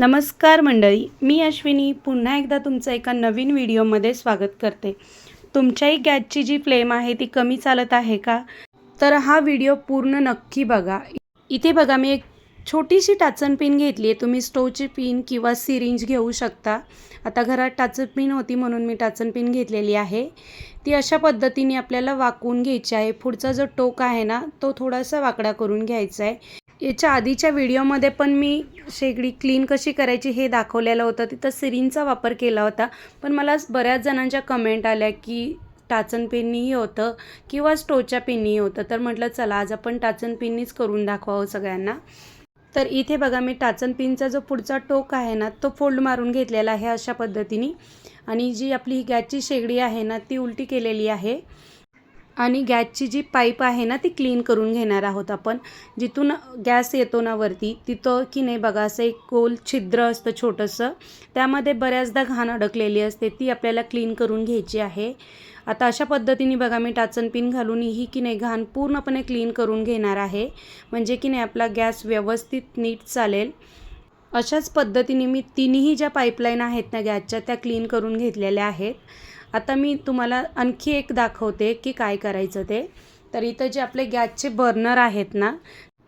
नमस्कार मंडळी मी अश्विनी पुन्हा एकदा तुमचं एका नवीन व्हिडिओमध्ये स्वागत करते. तुमच्याही गॅसची जी फ्लेम आहे ती कमी चालत आहे का? तर हा व्हिडिओ पूर्ण नक्की बघा. इथे बघा मी एक छोटीशी टाचन पिन घेतली आहे. तुम्ही स्टोवची पिन किंवा सिरिंज घेऊ शकता. आता घरात टाचन पिन होती म्हणून मी टाचन पिन घेतलेली आहे. ती अशा पद्धतीने आपल्याला वाकवून घ्यायची आहे. पुढचा जो टोक आहे ना तो थोडासा वाकडा करून घ्यायचा आहे. याच्या आधीच्या व्हिडिओमध्ये पण मी शेगडी क्लीन कशी करायची हे दाखवलेलं होतं. तिथं सिरींचा वापर केला होता. पण मला बऱ्याच जणांच्या कमेंट आल्या की टाचन पेननीही होतं किंवा स्टोच्या पेननीही होतं. तर म्हटलं चला आज आपण टाचन पेननीच करून दाखवावं सगळ्यांना. तर इथे बघा मी टाचन पिनचा जो पुढचा टोक आहे ना तो फोल्ड मारून घेतलेला आहे अशा पद्धतीने. आणि जी आपली गॅसची शेगडी आहे ना ती उलटी केलेली आहे. आणि गॅसची जी पाईप आहे ना ती क्लीन करून घेणार आहोत आपण. जिथून गॅस येतो ना वरती तिथं की नाही बघा असं एक गोल छिद्र असतं छोटंसं. त्यामध्ये बऱ्याचदा घाण अडकलेली असते ती आपल्याला क्लीन करून घ्यायची आहे. आता अशा पद्धतीने बघा मी टाचन पिन घालून ही की नाही घाण पूर्णपणे क्लीन करून घेणार आहे. म्हणजे की नाही आपला गॅस व्यवस्थित नीट चालेल. अशाच पद्धतीने मी तिन्ही ज्या पाईपलाईन आहेत ना गॅसच्या त्या क्लीन करून घेतलेल्या आहेत. आता मी तुम्हाला आणखी एक दाखवते की काय करायचं ते. तर इथं जे आपले गॅसचे बर्नर आहेत ना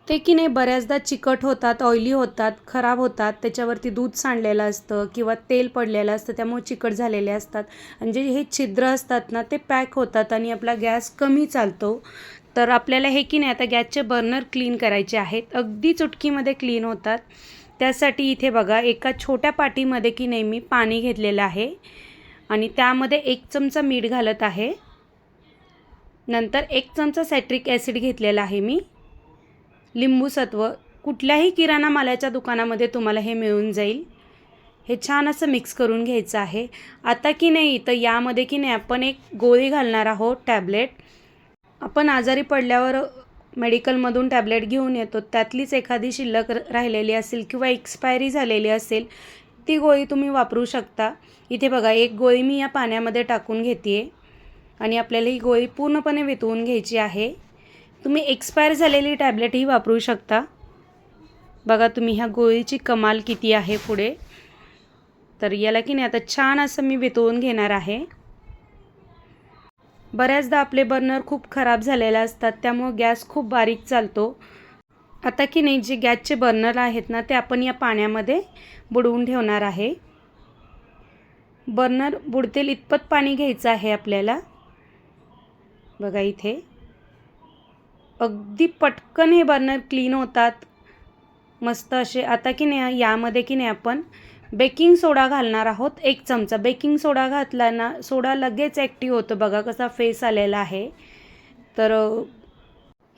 ते की नाही बऱ्याचदा चिकट होतात ऑइली होतात खराब होतात. त्याच्यावरती दूध सांडलेलं असतं किंवा तेल पडलेलं असतं त्यामुळे चिकट झालेले असतात. आणि जे हे छिद्र असतात ना ते पॅक होतात आणि आपला गॅस कमी चालतो. तर आपल्याला हे की नाही आता गॅसचे बर्नर क्लीन करायचे आहेत. अगदी चुटकीमध्ये क्लीन होतात. त्यासाठी इथे बघा एका छोट्या पाटीमध्ये की नाही मी पाणी घेतलेलं आहे. आणि त्यामध्ये एक चमचा मीठ घालत आहे. नंतर एक चमचा सॅट्रिक ॲसिड घेतलेला आहे मी. लिंबूसत्व कुठल्याही किराणा मालाच्या दुकानामध्ये तुम्हाला हे मिळून जाईल. हे छान असं मिक्स करून घ्यायचं आहे. आता की नाही तर यामध्ये की नाही आपण एक गोळी घालणार आहोत टॅबलेट. आपण आजारी पडल्यावर मेडिकलमधून टॅबलेट घेऊन येतो. त्यातलीच एखादी शिल्लक राहिलेली असेल किंवा एक्सपायरी झालेली असेल ती गोळी तुम्ही वापरू शकता. इथे बघा एक गोळी मी या पाण्यामध्ये टाकून घेते आहे आणि आपल्याला ही गोळी पूर्णपणे वितवून घ्यायची आहे. तुम्ही एक्सपायर झालेली टॅबलेटही वापरू शकता. बघा तुम्ही ह्या गोळीची कमाल किती आहे पुढे. तर याला की नाही आता छान असं मी वितवून घेणार आहे. बऱ्याचदा आपले बर्नर खूप खराब झालेले असतात त्यामुळं गॅस खूप बारीक चालतो. आता की नाही जे गॅसचे बर्नर आहेत ना ते आपण या पाण्यामध्ये बुडवून ठेवणार आहे. बर्नर बुडतेल इतपत पाणी घ्यायचं आहे आपल्याला. बघा इथे. अगदी पटकन हे बर्नर क्लीन होतात. मस्त असे. आता की नाही यामध्ये की नाही आपण बेकिंग सोडा घालणार आहोत एक चमचा. बेकिंग सोडा घातला ना सोडा लगेच ॲक्टिव्ह होतो. बघा कसा फेस आलेला आहे. तर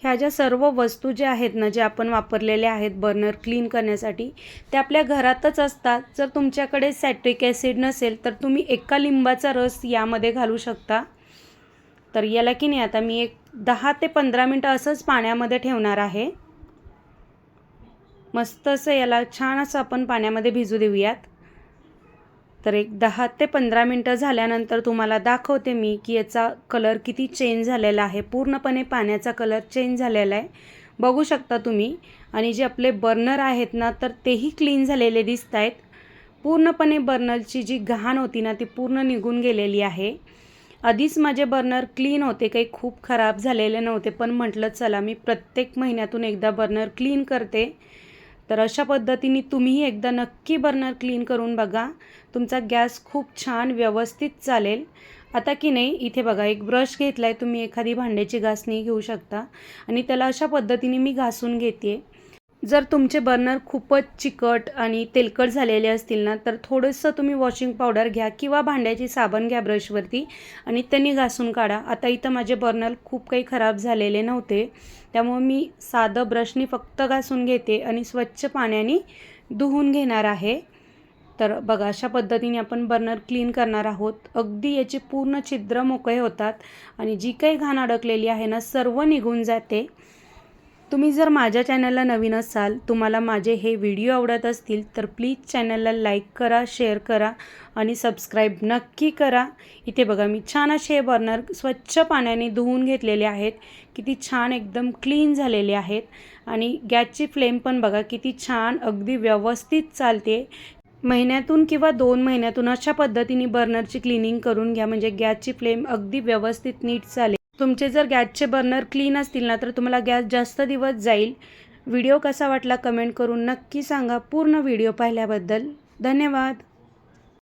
ह्या ज्या सर्व वस्तू ज्या आहेत ना ज्या आपण वापरलेल्या आहेत बर्नर क्लीन करण्यासाठी त्या आपल्या घरातच असतात. जर तुमच्याकडे सॅट्रिक ॲसिड नसेल तर तुम्ही एका लिंबाचा रस यामध्ये घालू शकता. तर याला की नाही आता मी एक दहा ते पंधरा मिनटं असंच पाण्यामध्ये ठेवणार आहे. मस्त असं याला छान असं आपण पाण्यामध्ये भिजू देऊयात. तर एक दहा ते पंधरा मिनटं झाल्यानंतर तुम्हाला दाखवते मी की याचा कलर किती चेंज झालेला आहे. पूर्णपणे पाण्याचा कलर चेंज झालेला आहे. बघू शकता तुम्ही. आणि जे आपले बर्नर आहेत ना तर तेही क्लीन झालेले दिसत आहेत. पूर्णपणे बर्नरची जी घाण होती ना ती पूर्ण निघून गेलेली आहे. आधीच माझे बर्नर क्लीन होते काही खूप खराब झालेले नव्हते. पण म्हटलं चला मी प्रत्येक महिन्यातून एकदा बर्नर क्लीन करते. तर अशा पद्धतीने तुम्हीही एकदा नक्की बर्नर क्लीन करून बघा. तुमचा गॅस खूप छान व्यवस्थित चालेल. आता की नाही इथे बघा एक ब्रश घेतला आहे तुम्ही एखादी भांड्याची घासणी घेऊ शकता. आणि त्याला अशा पद्धतीने मी घासून घेते जर तुमचे बर्नर खूपच चिकट आणि तेलकट झालेले असतील ना तर थोडंसं तुम्ही वॉशिंग पावडर घ्या किंवा भांड्याची साबण घ्या ब्रशवरती आणि त्यांनी घासून काढा. आता इथं माझे बर्नर खूप काही खराब झालेले नव्हते त्यामुळे मी साधं ब्रशनी फक्त घासून घेते आणि स्वच्छ पाण्याने धुवून घेणार आहे. तर बघा अशा पद्धतीने आपण बर्नर क्लीन करणार आहोत. अगदी याचे पूर्ण छिद्र मोकळे होतात आणि जी काही घाण अडकलेली आहे ना सर्व निघून जाते. तुम्ही जर माझ्या चॅनलला नवीन असाल तुम्हाला माझे हे व्हिडिओ आवडत असतील तर प्लीज चॅनलला लाईक करा शेअर करा आणि सबस्क्राईब नक्की करा. इथे बघा मी छान असे हे बर्नर स्वच्छ पाण्याने धुवून घेतलेले आहेत. किती छान एकदम क्लीन झालेले आहेत. आणि गॅसची फ्लेम पण बघा किती छान अगदी व्यवस्थित चालते. महिन्यातून किंवा दोन महिन्यातून अशा पद्धतीने बर्नरची क्लिनिंग करून घ्या. म्हणजे गॅसची फ्लेम अगदी व्यवस्थित नीट चालेल. तुमचे जर गॅसचे बर्नर क्लीन असतील ना तर तुम्हाला गॅस जास्त दिवस जाईल. व्हिडिओ कसा वाटला कमेंट करून नक्की सांगा. पूर्ण व्हिडिओ पाहिल्याबद्दल धन्यवाद.